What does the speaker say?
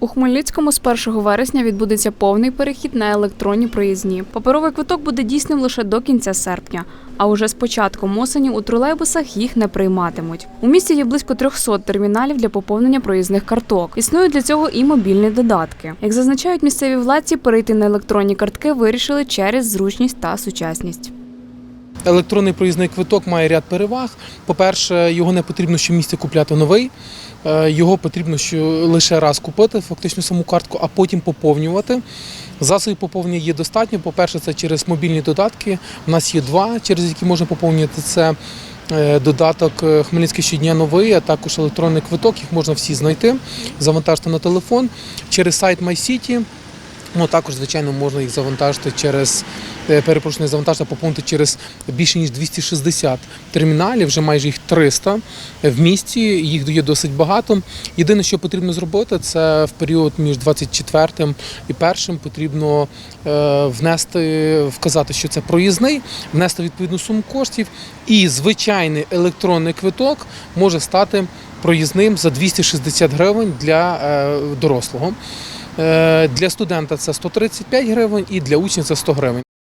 У Хмельницькому з 1 вересня відбудеться повний перехід на електронні проїзні. Паперовий квиток буде дійсним лише до кінця серпня. А уже з початком осені у тролейбусах їх не прийматимуть. У місті є близько 300 терміналів для поповнення проїзних карток. Існують для цього і мобільні додатки. Як зазначають місцеві владці, перейти на електронні картки вирішили через зручність та сучасність. Електронний проїзний квиток має ряд переваг. По-перше, його не потрібно щомісяця купляти новий. Е, Його потрібно лише раз купити, фактично саму картку, а потім поповнювати. Засобів поповнення є достатньо. По-перше, це через мобільні додатки. У нас є два, через які можна поповнювати. Це е, додаток е, Хмельницький щодня новий, а також електронний квиток. Їх можна всі знайти, завантажити на телефон через сайт MyCity. Ну, також, звичайно, можна їх завантажити через е, перепрошую, не завантажити, а поповнити через більше ніж 260 терміналів, вже майже їх 300 в місті. Їх є досить багато. Єдине, що потрібно зробити, це в період між 24 і 1 потрібно е, внести, вказати, що це проїзний, внести відповідну суму коштів, і звичайний електронний квиток може стати проїзним за 260 гривень для е, дорослого. Е, Для студента це 135 гривень і для учня це 100 гривень.